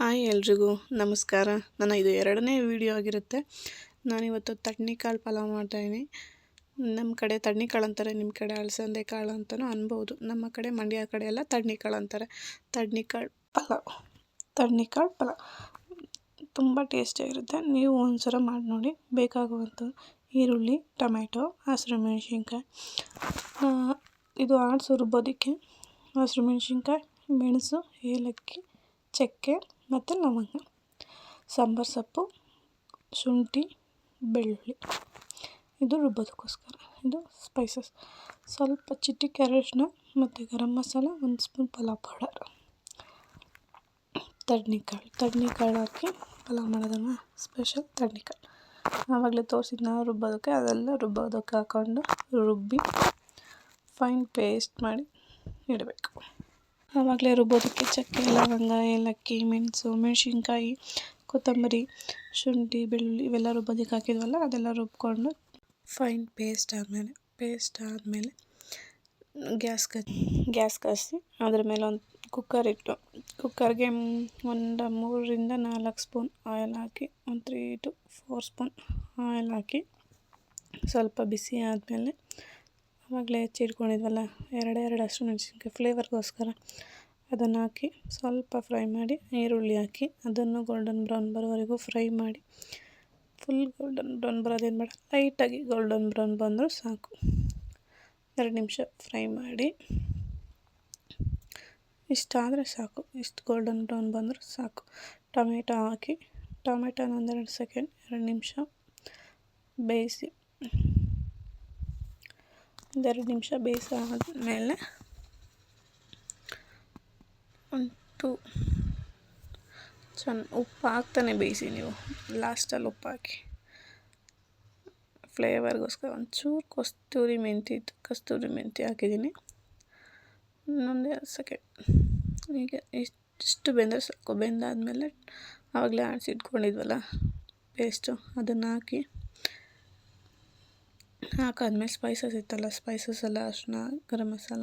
Hi ಎಲ್ರಿಗೂ, ನಮಸ್ಕಾರ. ನನ್ನ ಇದು ಎರಡನೇ ವಿಡಿಯೋ ಆಗಿರುತ್ತೆ. ನಾನಿವತ್ತು ತಡ್ನಿಕಾಳು ಪಲಾವ್ ಮಾಡ್ತಾಯಿದ್ದೀನಿ ನಮ್ಮ ಕಡೆ ತಡ್ನಿಕಾಳು ಅಂತಾರೆ ನಿಮ್ಮ ಕಡೆ ಅಲಸಂದೆ ಕಾಳು ಅಂತಲೂ ಅನ್ಬೋದು. ನಮ್ಮ ಕಡೆ ಮಂಡ್ಯ ಕಡೆ ಎಲ್ಲ ತಡ್ನಿಕಾಳು ಅಂತಾರೆ. ತಡ್ನಿಕಾಳು ಪಲಾವ್. ತಡ್ನಿಕಾಳು ಪಲಾವ್. ತುಂಬ ಟೇಸ್ಟಿಯಾಗಿರುತ್ತೆ ನೀವು ಒಂದ್ಸಲ ಮಾಡಿ ನೋಡಿ. ಬೇಕಾಗುವಂಥ ಈರುಳ್ಳಿ ಟೊಮೆಟೊ ಹಸಿರು ಮೆಣಸಿನ್ಕಾಯಿ. ಇದು ಆಡಿಸಿ ರುಬ್ಬೋದಕ್ಕೆ ಹಸಿರು ಮೆಣಸಿನ್ಕಾಯಿ, ಮೆಣಸು, ಏಲಕ್ಕಿ, ಚಕ್ಕೆ ಮತ್ತು ಲವಂಗ ಸಾಂಬಾರು ಸೊಪ್ಪು, ಶುಂಠಿ, ಬೆಳ್ಳುಳ್ಳಿ. ಇದು ರುಬ್ಬೋದಕ್ಕೋಸ್ಕರ. ಇದು ಸ್ಪೈಸಸ್ ಸ್ವಲ್ಪ ಚಿಟಿಕೆ ಅರಶಿನ ಮತ್ತು ಗರಂ ಮಸಾಲ, ಒಂದು ಸ್ಪೂನ್ ಪಲಾವ್ ಪೌಡರ್ ತಡ್ನಿಕಾಳು ತಡ್ನಿಕಾಳು ಹಾಕಿ ಪಲಾವ್ ಮಾಡೋದನ್ನ ಸ್ಪೆಷಲ್ ತಡ್ನಿಕಾಳು ಆವಾಗಲೇ ತೋರಿಸಿದ್ನ ರುಬ್ಬೋದಕ್ಕೆ, ಅದೆಲ್ಲ ರುಬ್ಬೋದಕ್ಕೆ ಹಾಕ್ಕೊಂಡು ರುಬ್ಬಿ ಫೈನ್ ಪೇಸ್ಟ್ ಮಾಡಿ ಇಡಬೇಕು. ಆವಾಗಲೇ ರುಬ್ಬೋದಕ್ಕೆ ಚಕ್ಕೆ, ಲವಂಗ, ಏಲಕ್ಕಿ, ಮೆಣಸು, ಮೆಣಸಿನ್ಕಾಯಿ, ಕೊತ್ತಂಬರಿ, ಶುಂಠಿ, ಬೆಳ್ಳುಳ್ಳಿ ಇವೆಲ್ಲ ರುಬ್ಬೋದಕ್ಕೆ ಹಾಕಿದ್ವಲ್ಲ, ಅದೆಲ್ಲ ರುಬ್ಕೊಂಡು ಫೈನ್ ಪೇಸ್ಟ್ ಆದಮೇಲೆ ಪೇಸ್ಟ್ ಆದಮೇಲೆ ಗ್ಯಾಸ್ ಕ, ಗ್ಯಾಸ್ ಕಾಯಿಸಿ ಅದ್ರ ಮೇಲೆ ಒಂದು ಕುಕ್ಕರ್ ಇಟ್ಟು ಕುಕ್ಕರ್ಗೆ ಒಂದು ಮೂರರಿಂದ ನಾಲ್ಕು ಸ್ಪೂನ್ ಆಯಿಲ್ ಹಾಕಿ, ಒಂದು three to four spoon oil ಹಾಕಿ ಸ್ವಲ್ಪ ಬಿಸಿ ಆದಮೇಲೆ ಆವಾಗಲೇ ಹೆಚ್ಚಿಟ್ಕೊಂಡಿದ್ವಲ್ಲ, ಎರಡೇ ಎರಡು ಹಸಿರು ಮೆಣಸಿನ್ಕಾಯಿ ಫ್ಲೇವರ್ಗೋಸ್ಕರ ಅದನ್ನು ಹಾಕಿ ಸ್ವಲ್ಪ ಫ್ರೈ ಮಾಡಿ, ಈರುಳ್ಳಿ ಹಾಕಿ ಅದನ್ನು ಗೋಲ್ಡನ್ ಬ್ರೌನ್ ಬರೋವರೆಗೂ ಫ್ರೈ ಮಾಡಿ. ಫುಲ್ ಗೋಲ್ಡನ್ ಬ್ರೌನ್ ಬರೋದೇನು ಬೇಡ ಲೈಟಾಗಿ ಗೋಲ್ಡನ್ ಬ್ರೌನ್ ಬಂದರೂ ಸಾಕು. ಎರಡು ನಿಮಿಷ ಫ್ರೈ ಮಾಡಿ ಇಷ್ಟಾದರೆ ಸಾಕು. ಇಷ್ಟು ಗೋಲ್ಡನ್ ಬ್ರೌನ್ ಬಂದರೂ ಸಾಕು. ಟೊಮೆಟೊ ಹಾಕಿ, ಟೊಮೆಟೊನ ಒಂದೆರಡು ಸೆಕೆಂಡ್ ಎರಡು ನಿಮಿಷ ಬೇಯಿಸಿ ಒಂದೆರಡು ನಿಮಿಷ ಬೇಯಿಸಾದ್ಮೇಲೆ ಒಂದು ಚೆನ್ನ ಉಪ್ಪು ಹಾಕ್ತಾನೆ ಬೇಯಿಸಿ ನೀವು, ಲಾಸ್ಟಲ್ಲಿ ಉಪ್ಪು ಹಾಕಿ. ಫ್ಲೇವರ್ಗೋಸ್ಕರ ಒಂಚೂರು ಕಸ್ತೂರಿ ಮೆಂತಿ ಕಸ್ತೂರಿ ಮೆಂತಿ ಹಾಕಿದ್ದೀನಿ. ಇನ್ನೊಂದು ಸೆಕೆಂಡ್ ಈಗ ಇಷ್ಟು ಬೆಂದರೆ ಸಾಕು. ಬೆಂದಾದಮೇಲೆ ಆವಾಗಲೇ ಆಡಿಸಿ ಇಟ್ಕೊಂಡಿದ್ವಲ್ಲ, ಪೇಸ್ಟು ಅದನ್ನು ಹಾಕಿ. ಹಾಕಾದ್ಮೇಲೆ ಸ್ಪೈಸಸ್ ಇತ್ತಲ್ಲ ಸ್ಪೈಸಸ್ ಎಲ್ಲ ಅರಿಶಿನ ಗರಂ ಮಸಾಲ,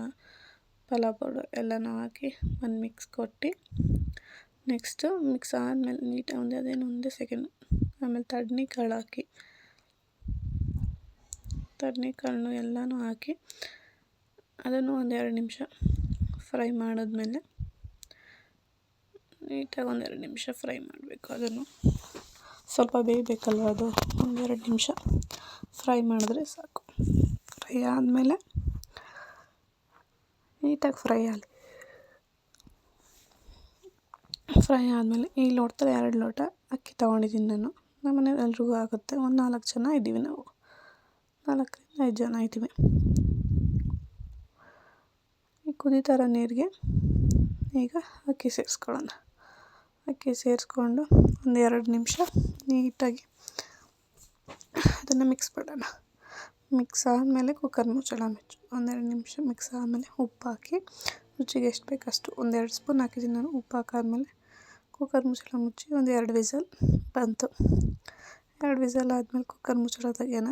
ಪಲಾವ್ ಪೌಡರ್ ಎಲ್ಲನೂ ಹಾಕಿ ಒಂದು ಮಿಕ್ಸ್ ಕೊಟ್ಟು ನೆಕ್ಸ್ಟು ಮಿಕ್ಸ್ ಆದಮೇಲೆ ನೀಟಾಗಿ ಒಂದೇ, ಅದೇನು ಒಂದೇ ಸೆಕೆಂಡ್ ಆಮೇಲೆ ತಡ್ನಿ ಕಾಳು ಹಾಕಿ, ತಡ್ನಿ ಕಾಳನ್ನು ಎಲ್ಲನೂ ಹಾಕಿ ಅದನ್ನು ಒಂದೆರಡು ನಿಮಿಷ ಫ್ರೈ ಮಾಡಿದ್ಮೇಲೆ ನೀಟಾಗಿ ಒಂದೆರಡು ನಿಮಿಷ ಫ್ರೈ ಮಾಡಬೇಕು ಅದನ್ನು. ಸ್ವಲ್ಪ ಬೇಯಬೇಕಲ್ವ ಅದು? ಒಂದೆರಡು ನಿಮಿಷ. ಫ್ರೈ ಮಾಡಿದ್ರೆ ಸಾಕು. ಫ್ರೈ ಆದಮೇಲೆ ನೀಟಾಗಿ ಫ್ರೈ ಆಗಲಿ ಫ್ರೈ ಆದಮೇಲೆ ಈ ಲೋಟದಲ್ಲಿ ಎರಡು ಲೋಟ ಅಕ್ಕಿ ತೊಗೊಂಡಿದ್ದೀನಿ ನಾನು. ನಮ್ಮ ಮನೇಲಿ ಎಲ್ರಿಗೂ ಆಗುತ್ತೆ. ಒಂದು ನಾಲ್ಕು ಜನ ಇದ್ದೀವಿ ನಾವು. ನಾಲ್ಕರಿಂದ ಐದು ಜನ ಇದ್ದೀವಿ. ಈ ಕುದೀತಾರ ನೀರಿಗೆ ಈಗ ಅಕ್ಕಿ ಸೇರಿಸ್ಕೊಳ್ಳೋಣ. ಅಕ್ಕಿ ಸೇರಿಸ್ಕೊಂಡು ಒಂದು ಎರಡು ನಿಮಿಷ ನೀಟಾಗಿ ಅದನ್ನು ಮಿಕ್ಸ್ ಮಾಡೋಣ. ಮಿಕ್ಸ್ ಆದಮೇಲೆ ಕುಕ್ಕರ್ ಮುಚ್ಚಳ ಮುಚ್ಚು. ಒಂದೆರಡು ನಿಮಿಷ ಮಿಕ್ಸ್ ಆದಮೇಲೆ ಉಪ್ಪು ಹಾಕಿ ರುಚಿಗೆ ಎಷ್ಟು ಬೇಕು ಅಷ್ಟು ಒಂದೆರಡು ಸ್ಪೂನ್ ಹಾಕಿದ್ದೀನಿ ನಾನು. ಉಪ್ಪು ಹಾಕಾದ್ಮೇಲೆ ಕುಕ್ಕರ್ ಮುಚ್ಚಳ ಮುಚ್ಚಿ ಒಂದು ಎರಡು ವಿಸಲ್ ಬಂತು. ಎರಡು ವಿಸಲ್ ಆದಮೇಲೆ ಕುಕ್ಕರ್ ಮುಚ್ಚಳ ತೆಗೆಯೋಣ.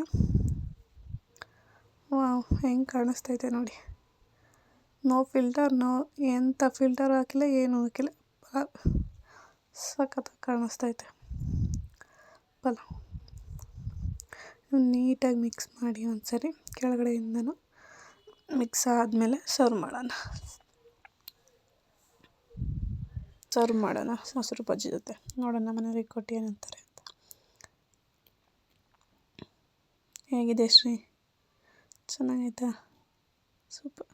ವಾವ್ ಹೆಂಗೆ ಕಾಣಿಸ್ತೈತೆ ನೋಡಿ. ನೋ ಫಿಲ್ಟರ್ ನೋ ಎಂಥ ಫಿಲ್ಟರ್ ಹಾಕಿಲ್ಲ, ಏನೂ ಹಾಕಿಲ್ಲ. ಸಖತ್ತಾಗಿ ಕಾಣಿಸ್ತೈತೆ ಪಲಾವ್ ನೀಟಾಗಿ ಮಿಕ್ಸ್ ಮಾಡಿ ಒಂದ್ಸರಿ ಕೆಳಗಡೆಯಿಂದನೂ ಮಿಕ್ಸ್ ಆದಮೇಲೆ ಸರ್ವ್ ಮಾಡೋಣ. ಸರ್ವ್ ಮಾಡೋಣ ಮೊಸರು ಬಜ್ಜಿ ಜೊತೆ. ನೋಡೋಣ ಮನೇಲಿ ಕೊಟ್ಟು ಏನಂತಾರೆ ಅಂತ. ಹೇಗಿದೆ ಶ್ರೀ? ಚೆನ್ನಾಗೈತಾ? ಸೂಪರ್.